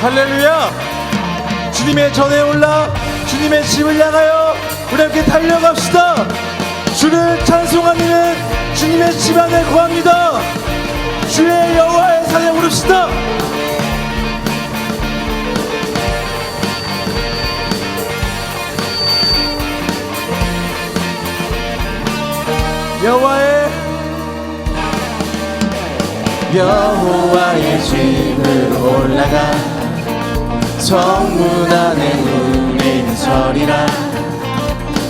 할렐루야. 주님의 전에 올라 주님의 집을 향하여 우리 함께 달려갑시다. 주를 찬송하는 주님의 집 안에 구합니다. 주의 여호와의 산에 오릅시다. 여호와의 여호와의 집으로 올라가 성문 안에 우리는 서리라.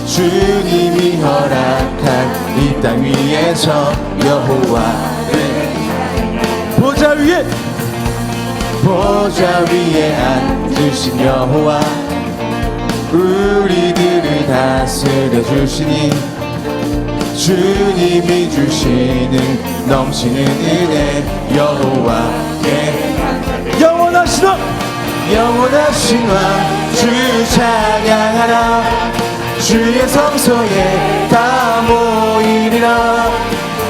주님이 허락한 이 땅 위에서 여호와를 보좌 위에 보좌 위에 앉으신 여호와. 우리들을 다스려 주시니 주님이 주시는 넘치는 은혜 여호와께 영원하시다 영원하신 왕주 찬양하라 주의 성소에 다 모이리라.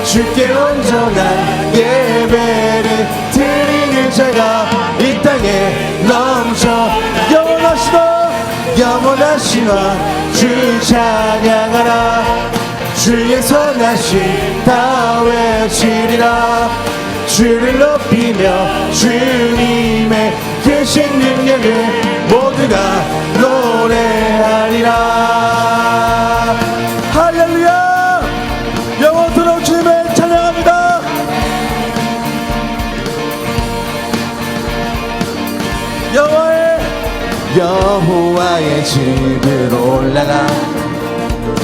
주께 온전한 예배를 드리는 자가 이 땅에 넘쳐 영원하시다 영원하신 왕주 찬양하라 주의 선하심 다 외치리라. 주를 높이며 주님의 크신 능력을 모두가 노래하리라. 할렐루야! 영원토록 주님을 찬양합니다. 여호와의 여호와의 집으로 올라가.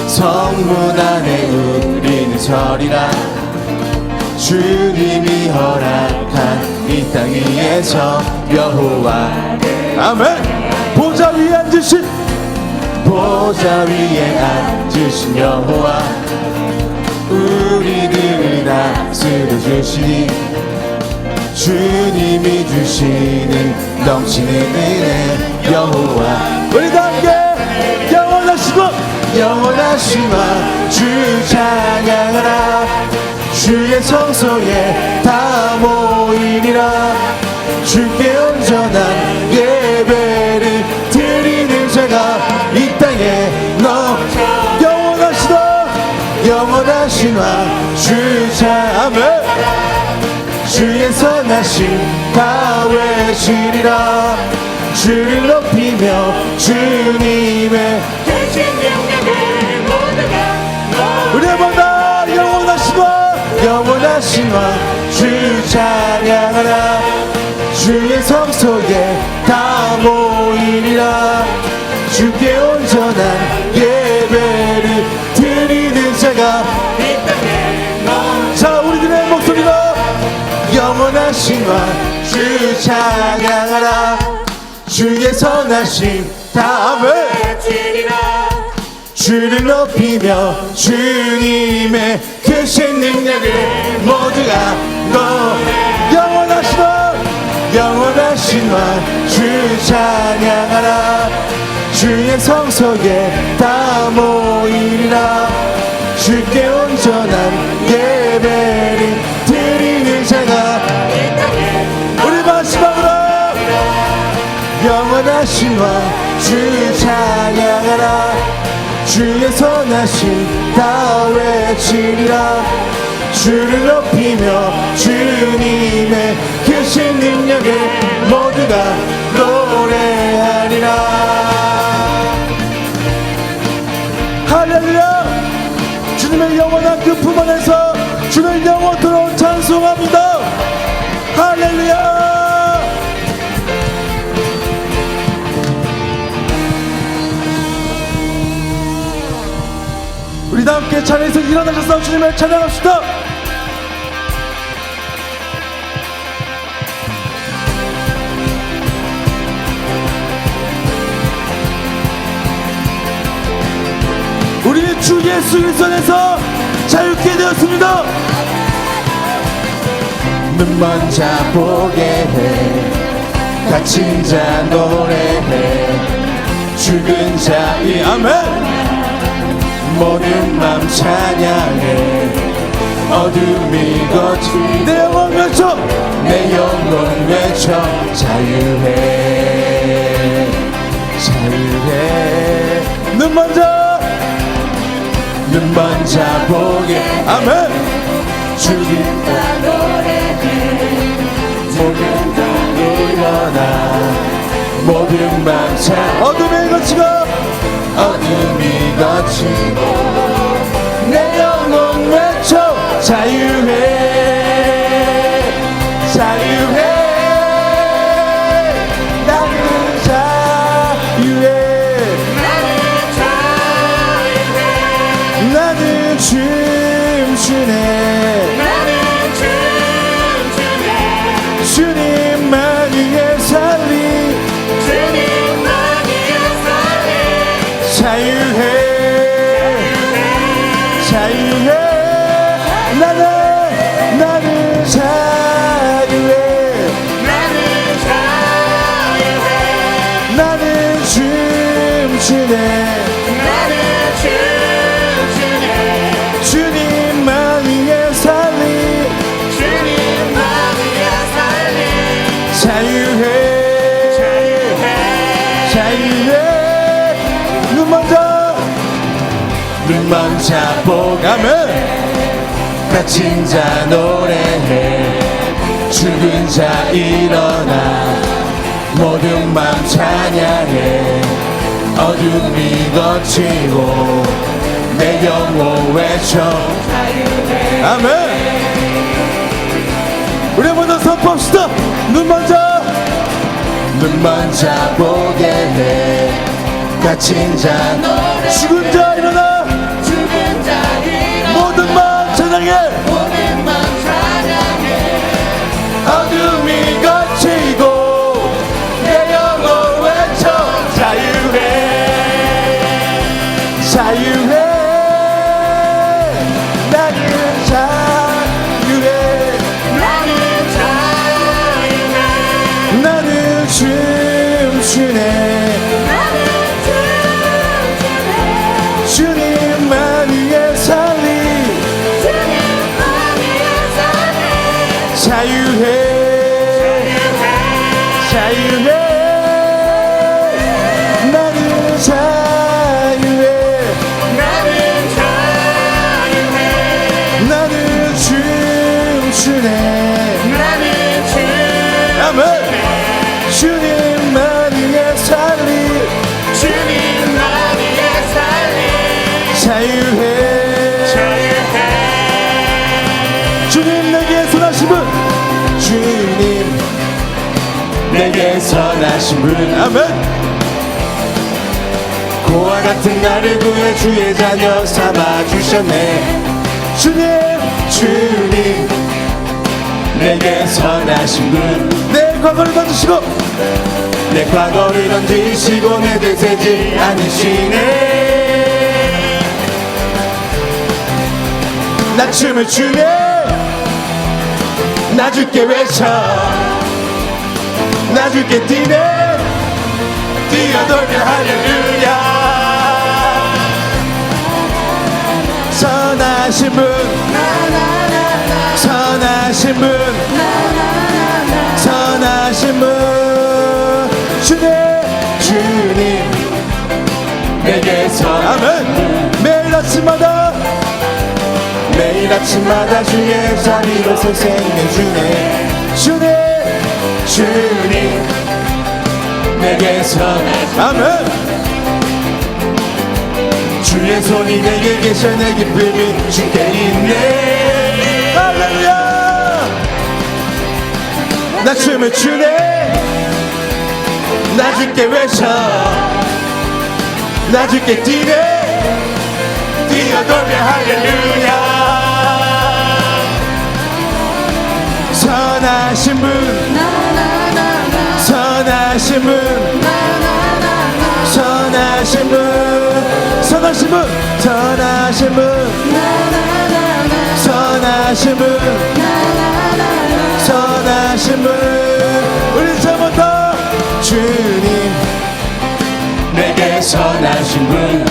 성문 안에 우리는 서리라 주님이 허락한 이 땅 위에서 여호와. 아멘. 보좌 위에 앉으신. 보좌 위에 앉으신 여호와. 우리들을 다스려 주시니 주님이 주시는 넘치는 은혜 여호와. 우리 다 함께 영원하시고 영원하신 왕주 찬양하라 주의 성소에 다 모이리라. 주께 온전한 예배를 드리는 자가 이 땅에 너 영원하시다 영원하신 왕주 찬양 주의 선하심 다 외치리라. 주를 높이며 주님의 우리 영원하신 왕주 찬양하라. 주의 성소에 다 모이리라. 주께 온전한 예배를 드리는 자가 자 우리들의 목소리로 영원하신 왕주 찬양하라. 주의 선하심 다 외치리라 주를 높이며 주님의 크신 능력을 모두가 너 영원하시다 영원하신 왕주 찬양하라. 주의 성소에 다 모이리라. 주께 온전한 예배를 드리는 자가 우리 마지막으로 영원하신 왕주 찬양하라 주의 선하심 다 외치리라. 주를 높이며 주님의 크신 능력을 모두가 노래하리라. 할렐루야! 주님의 영원한 그 품 안에서 주를 영원토록 찬송합니다. 할렐루야 우리 다 함께 자리에서 일어나셔서 주님을 찬양합시다. 우리 주 예수 일선에서 자유케 되었습니다. 눈먼 자 보게 해. 갇힌 자 노래해. 죽은 자이 아멘 모든 맘 찬양해. 어둠이 거친 내 영혼 외쳐. 내 영혼 외쳐 자유해. 자유해. 눈 먼저 눈 먼저 보게. 아멘. 주님 다 노래해 모든 다 일어나. 모든 맘찬 어둠이 거치고 어둠이 거치고 내 영혼 외쳐 자유해 자유해 나는 자유해 나는 춤추네 자유해. 자유해. 나는 나는 자유해. 나는 춤추네 눈먼 자보가 아멘. 다친 자 노래해. 죽은 자 일어나. 모든 맘 찬양해. 어둠이 거치고 내 영혼 외쳐. 아멘. 우리 먼저 선포합시다. 눈 먼저. 눈먼 자 보게 해. 다친 자 죽은 자 일어나 춤 내게 선하신 분. 아멘. 고와 같은 나를 구해 주의 자녀 삼아 주셨네. 주님 주님. 내게 선하신 분. 내내 과거를 던지시고 과거를 던지시고 내 되새지 않으시네. 나 춤을 추네 나 줄게 외쳐 나 줄게 뛰네. 뛰어돌며 할렐루야. 선하신 분. 선하신 분. 선하신 분. 주님. 주님. 내게 선 아멘. 매일 아침마다. 매일 아침마다 주의 자리로 생생해 주네 주님. 주님 내게 선하신 아멘. 주의 손이 내게 계셔 내 기쁨이 주께 있네. 할렐루야. 나 춤을 추네. 나 줄게 외쳐. 나 줄게 뛰네. 뛰어돌며 할렐루야. 선하신 분 선하신 분. 선하신 분. 선하신 분. 선하신 분. 선하신 분. 선하신 분. 우리 저부터 주님 내게 선하신 분.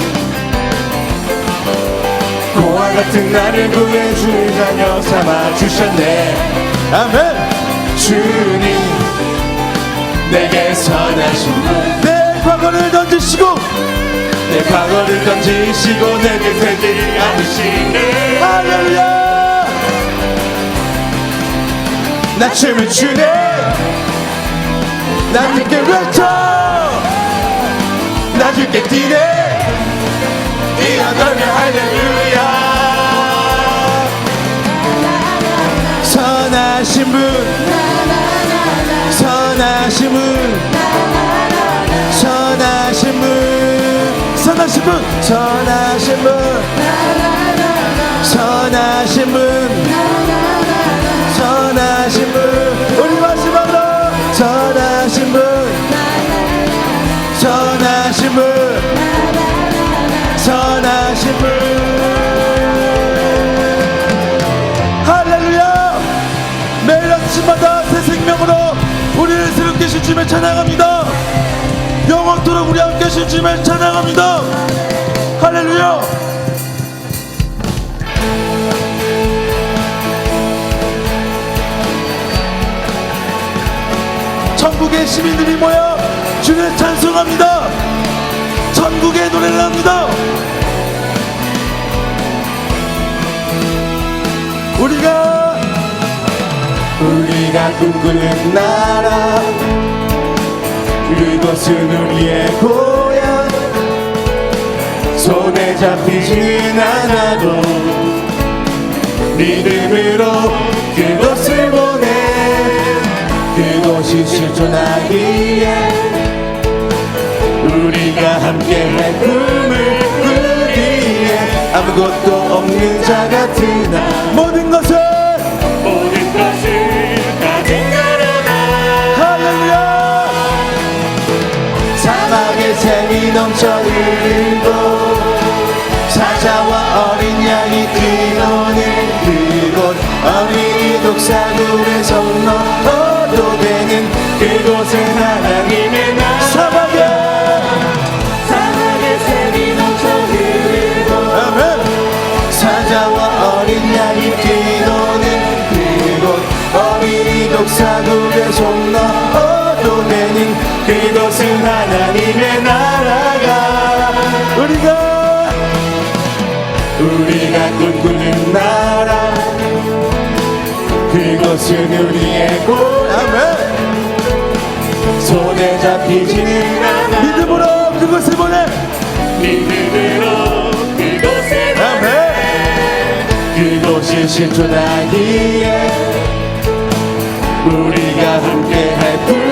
고와 같은 나를 구해 주의 자녀 삼아 주셨네. 아멘. 주님 내게 선하신 분내내 과거를 던지시고 과거를 던지시고 내게 되지 않으시네 할렐루야! 나 춤을 추네. 나 함께 외쳐. 나 주께 뛰네. 뛰어들면 할렐루야. 선하신 분 선하신 분 선하신 분 선하신 분 선하신 분 선하신 분 선하신 분. 우리 마지막으로 선하신 분 선하신 분 선하신 분. 할렐루야! 매일 아침마다 새 생명으로 우리를 새롭게 신 주님을 찬양합니다. 영원토록 우리 함께 신 주님을 찬양합니다. 할렐루야. 천국의 시민들이 모여 주를 찬송합니다. 천국의 노래를 합니다. 우리가 우리 가 꿈꾸는 나라. 그곳은 우리의 고향. 손에 잡히지는 않아도 믿음으로 그곳을 보내. 그곳이 실존하기에 우리가 함께할 꿈을 꾸기에 아무것도 없는 자 같은 나 모든 것을 독사굴에 손 넘어도 되는 그곳은 하나님의 나라 사막에. 사막의 샘이 넘쳐 흐르고 아멘. 사자와 어린 양이 뛰노는 그곳. 어린이 독사굴에 손 넣어도 되는 그곳은 하나님의 나라가. 우리가 우리가 꿈꾸는 나라 그곳은 우리의 곳 아멘. 손에 잡히지는 않아. 믿음으로 그것을 보내. 믿음으로 그곳에 아멘. 그곳이 실존하기에 우리가 함께할 꿈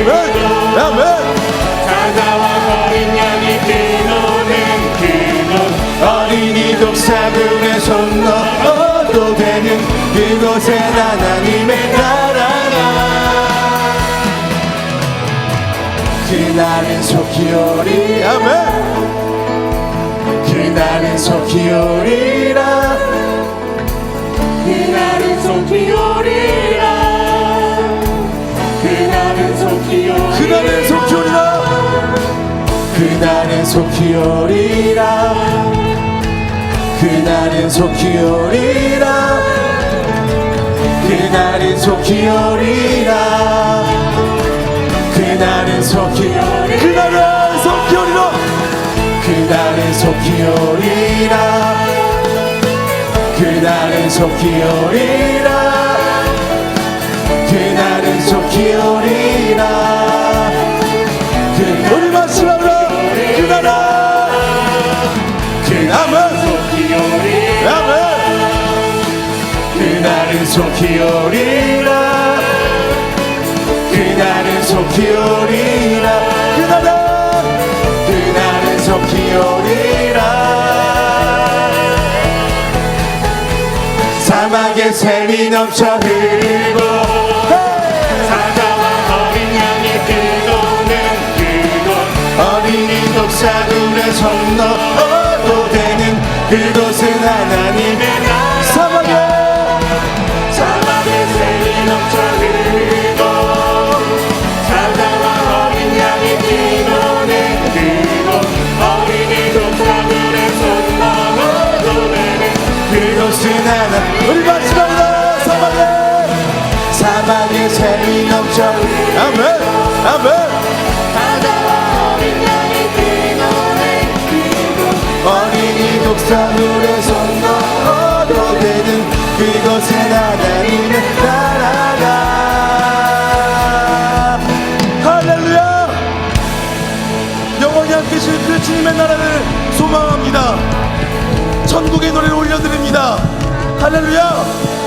아멘. 아멘. 사자와 어린 양이 뛰노는 그곳 어린이 독사굴에 손 넣어도 되는 그곳엔 하나님의 나라가 그날은 속히 오리 아멘. 그날은 속히 오리라 그날은 속히 오리라. 그날은 속히 오리라. 그날은 속히 오리라. 그날은 속히 오리라. 그날의 속히 오리라. 그날은 속히 오리라. 그날은 속히 오리라. 그날은 속히 오리라. 그날은 우리 마지막으로 그날은 그날은 속히 오리라 그날은 속히 오리라. 그날은 속히 오리라. 그날은 그날은 속히 오리라. 사막의 샘이 넘쳐 흐르고 손 넣어도 되는 그곳은 하나님의 할렐루야! 영원히 함께 계실 그 주님의 나라를 소망합니다. 천국의 노래를 올려드립니다. 할렐루야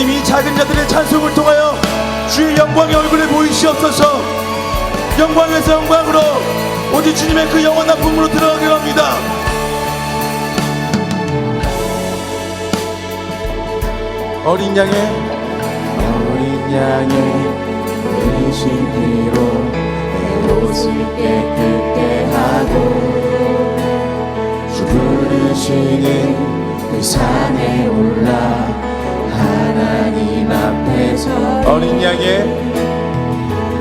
주님이 작은 자들의 찬송을 통하여 주의 영광의 얼굴에 보이시옵소서. 영광에서 영광으로 오직 주님의 그 영원한 품으로 들어가게 합니다. 어린 양의 어린 양의 의신 피로 내 옷을 깨끗게 하고 주 부르시는 그 산에 올라 하나님 앞에서 어린 양의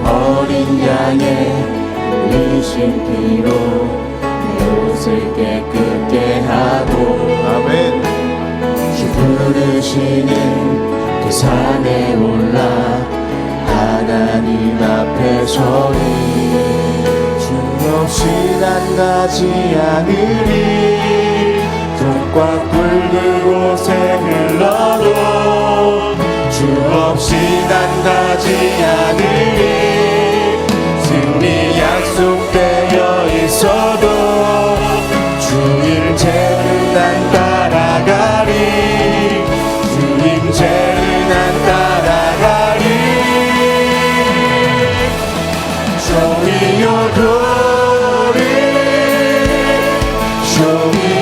어린 양의 의신 피로 내 옷을 깨끗게 하고 아멘. 주 부르시는 그 산에 올라 하나님 앞에 서리. 주 없이 난 가지 않으리. 족과 붉은 곳에 흘러도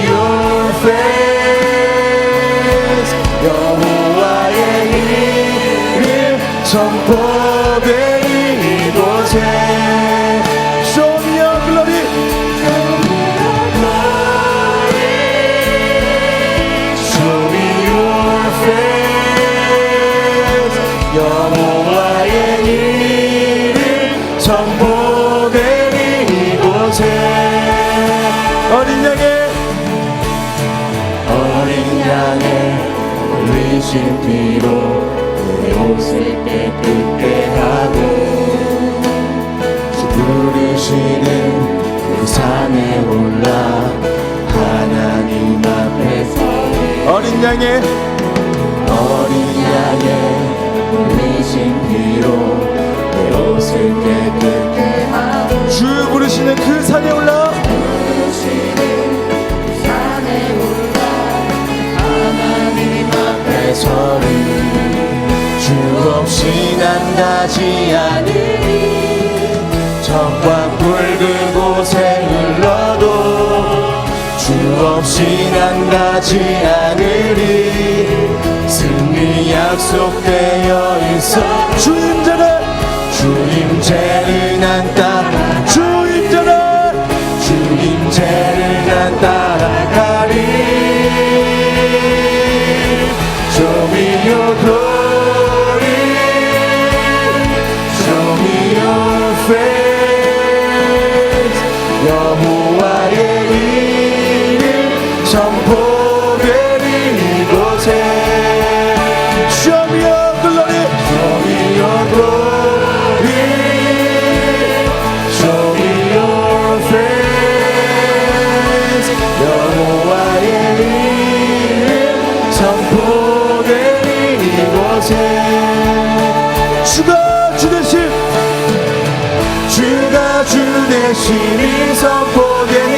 your face your Some boy. 흘리신 피로 내 옷을 깨끗게 하고 주 부르시는 그 산에 올라 하나님 앞에서 어린 양의 어린 양의 흘리신 피로 내 옷을 깨끗게 하고 주 부르시는 그 산에 올라 서리 주 없이 난 가지 않으리. 적과 붉은 곳에 흘러도 주 없이 난 가지 않으리. 승리 약속되어 있어. 주임자는 주임제를 난 따라 대신이 선포되니?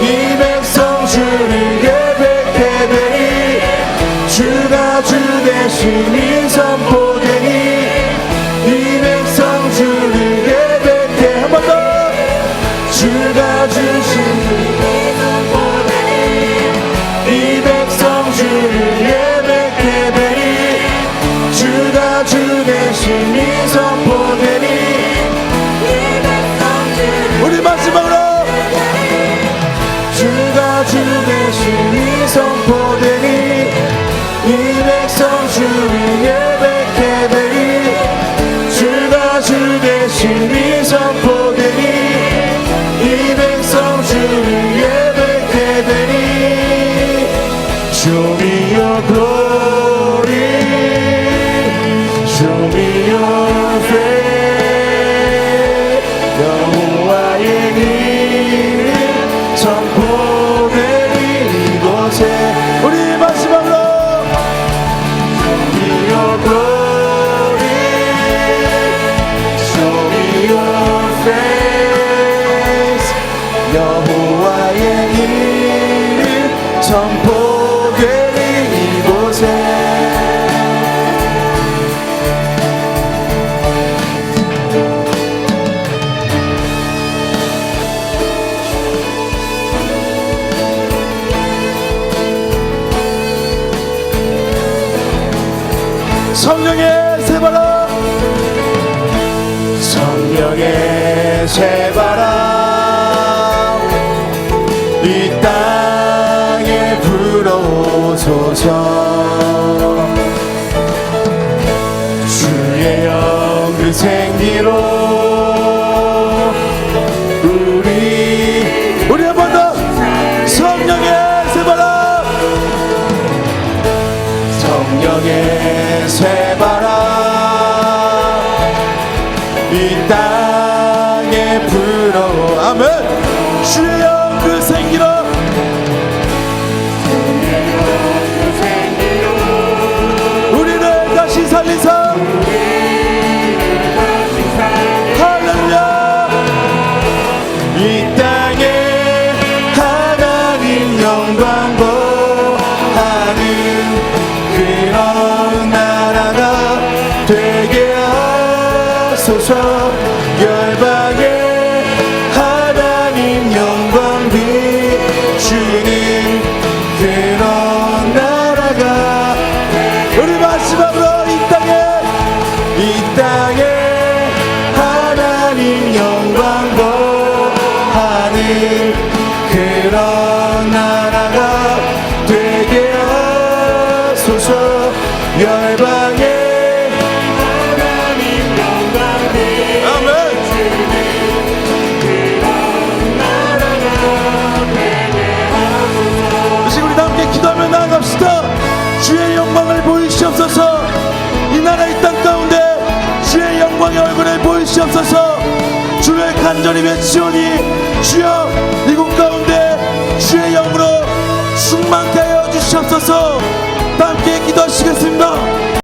이 백성 주를 예배케 되니? 주가 주 대신이 선포되니? 이 백성 주를 예배케 한번 더! 주가 주신 이 백성 주를 예배케 되니? 주가 주 대신이 선포되니 성령의 새바람 이 땅에 불어오소서. 주의 영그 생기로 새바람 이 땅 에 불어 아멘. 주의 영그 생기로. 우리를 다시 살리사. 할렐루야. 이 땅에 하나님 영광 보하는 그런 나라가 되게 하소서 비추는 그런 나라가. 우리 마지막으로 이 땅에 이 땅에 주의 영광을 보이시옵소서. 이 나라 이땅 가운데 주의 영광의 얼굴을 보이시옵소서. 주를 간절히 외치오니 주여 이곳 가운데 주의 영으로 충만케 하여 주시옵소서. 다 함께 기도하시겠습니다